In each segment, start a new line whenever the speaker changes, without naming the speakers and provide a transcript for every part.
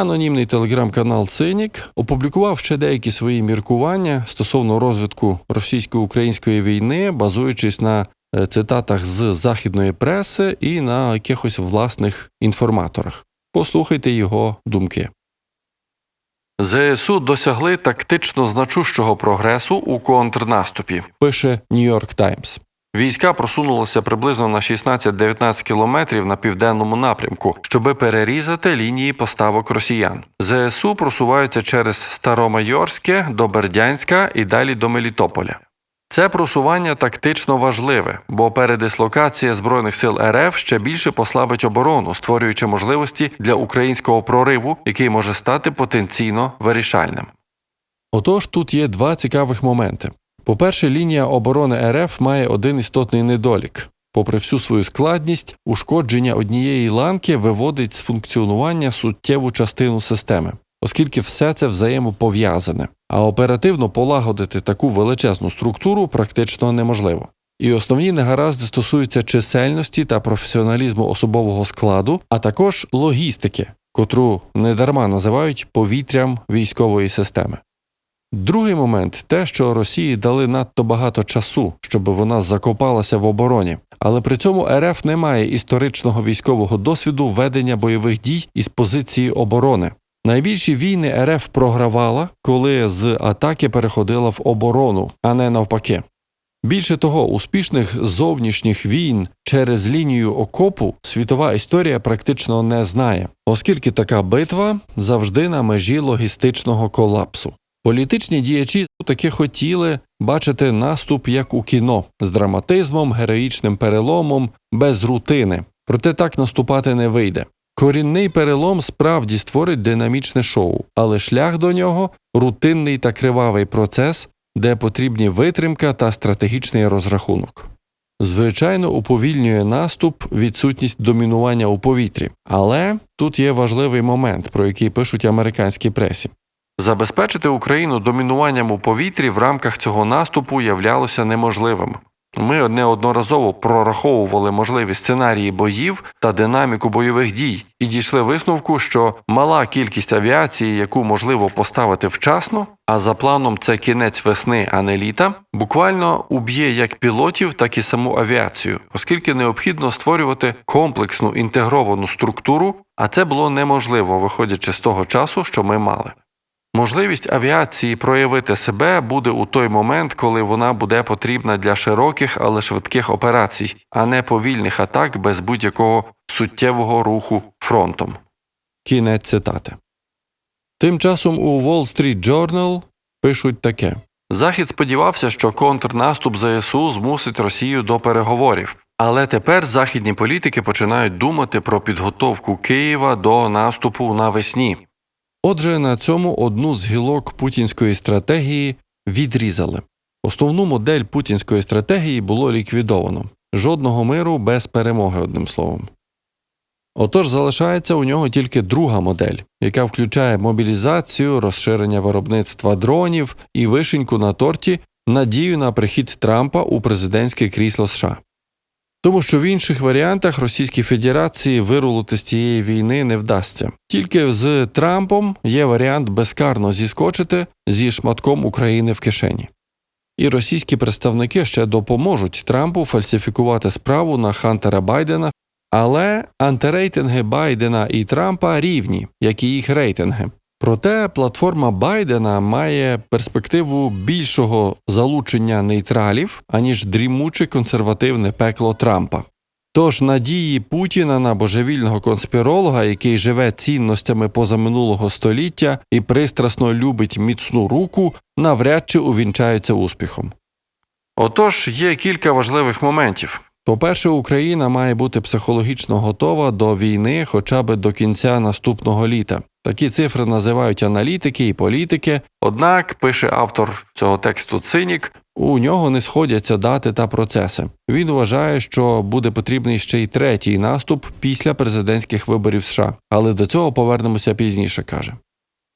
Анонімний телеграм-канал Цинік опублікував ще деякі свої міркування стосовно розвитку російсько-української війни, базуючись на е, цитатах з західної преси і на якихось власних інформаторах. Послухайте його думки. ЗСУ досягли тактично значущого прогресу у контрнаступі, пише Нью-Йорк Таймс. Війська просунулися приблизно на 16-19 кілометрів на південному напрямку, щоби перерізати лінії поставок росіян. ЗСУ просуваються через Старомайорське до Бердянська і далі до Мелітополя. Це просування тактично важливе, бо передислокація збройних сил РФ ще більше послабить оборону, створюючи можливості для українського прориву, який може стати потенційно вирішальним. Отож, тут є два цікавих моменти. По-перше, лінія оборони РФ має один істотний недолік. Попри всю свою складність, ушкодження однієї ланки виводить з функціонування суттєву частину системи, оскільки все це взаємопов'язане, а оперативно полагодити таку величезну структуру практично неможливо. І основні негаразди стосуються чисельності та професіоналізму особового складу, а також логістики, котру недарма називають повітрям військової системи. Другий момент те, що Росії дали надто багато часу, щоб вона закопалася в обороні, але при цьому РФ не має історичного військового досвіду ведення бойових дій із позиції оборони. Найбільші війни РФ програвала, коли з атаки переходила в оборону, а не навпаки. Більше того, успішних зовнішніх війн через лінію окопу світова історія практично не знає, оскільки така битва завжди на межі логістичного колапсу. Політичні діячі таки хотіли бачити наступ як у кіно з драматизмом, героїчним переломом, без рутини. Проте так наступати не вийде. Корінний перелом справді створить динамічне шоу, але шлях до нього рутинний та кривавий процес, де потрібні витримка та стратегічний розрахунок. Звичайно, уповільнює наступ відсутність домінування у повітрі, але тут є важливий момент, про який пишуть американські пресі. Забезпечити Україну домінуванням у повітрі в рамках цього наступу являлося неможливим. Ми неодноразово прораховували можливі сценарії боїв та динаміку бойових дій і дійшли висновку, що мала кількість авіації, яку можливо поставити вчасно, а за планом це кінець весни, а не літа, буквально уб'є як пілотів, так і саму авіацію, оскільки необхідно створювати комплексну інтегровану структуру, а це було неможливо, виходячи з того часу, що ми мали. Можливість авіації проявити себе буде у той момент, коли вона буде потрібна для широких, але швидких операцій, а не повільних атак без будь-якого суттєвого руху фронтом. Кінець цитати. Тим часом у Wall Street Journal пишуть таке Захід сподівався, що контрнаступ ЗСУ змусить Росію до переговорів. Але тепер західні політики починають думати про підготовку Києва до наступу навесні. Отже, на цьому одну з гілок путінської стратегії відрізали. Основну модель путінської стратегії було ліквідовано жодного миру без перемоги, одним словом. Отож залишається у нього тільки друга модель, яка включає мобілізацію, розширення виробництва дронів і вишеньку на торті надію на прихід Трампа у президентське крісло США. Тому що в інших варіантах Російській Федерації вирулити з цієї війни не вдасться. Тільки з Трампом є варіант безкарно зіскочити зі шматком України в кишені. І російські представники ще допоможуть Трампу фальсифікувати справу на Хантера Байдена, але антирейтинги Байдена і Трампа рівні, як і їх рейтинги. Проте платформа Байдена має перспективу більшого залучення нейтралів, аніж дрімуче консервативне пекло Трампа. Тож надії Путіна на божевільного конспіролога, який живе цінностями позаминулого століття і пристрасно любить міцну руку, навряд чи увінчаються успіхом. Отож є кілька важливих моментів. По-перше, Україна має бути психологічно готова до війни хоча б до кінця наступного літа. Такі цифри називають аналітики і політики. Однак, пише автор цього тексту Цинік, у нього не сходяться дати та процеси. Він вважає, що буде потрібний ще й третій наступ після президентських виборів США, але до цього повернемося пізніше, каже.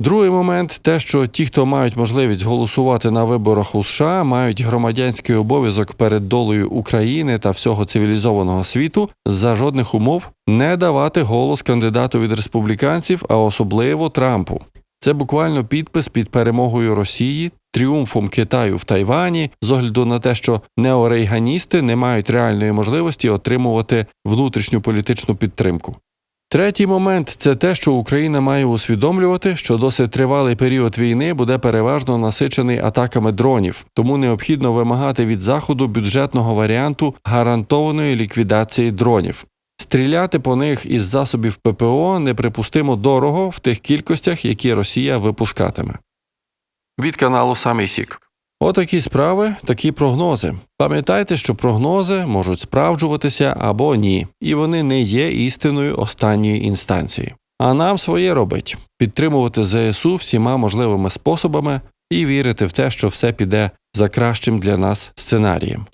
Другий момент те, що ті, хто мають можливість голосувати на виборах у США, мають громадянський обов'язок перед долею України та всього цивілізованого світу за жодних умов не давати голос кандидату від республіканців, а особливо Трампу. Це буквально підпис під перемогою Росії, тріумфом Китаю в Тайвані, з огляду на те, що неорейганісти не мають реальної можливості отримувати внутрішню політичну підтримку. Третій момент це те, що Україна має усвідомлювати, що досить тривалий період війни буде переважно насичений атаками дронів, тому необхідно вимагати від заходу бюджетного варіанту гарантованої ліквідації дронів. Стріляти по них із засобів ППО неприпустимо дорого в тих кількостях, які Росія випускатиме. Від каналу Самий Сік. Отакі справи, такі прогнози. Пам'ятайте, що прогнози можуть справджуватися або ні, і вони не є істиною останньої інстанції. А нам своє робить підтримувати ЗСУ всіма можливими способами і вірити в те, що все піде за кращим для нас сценарієм.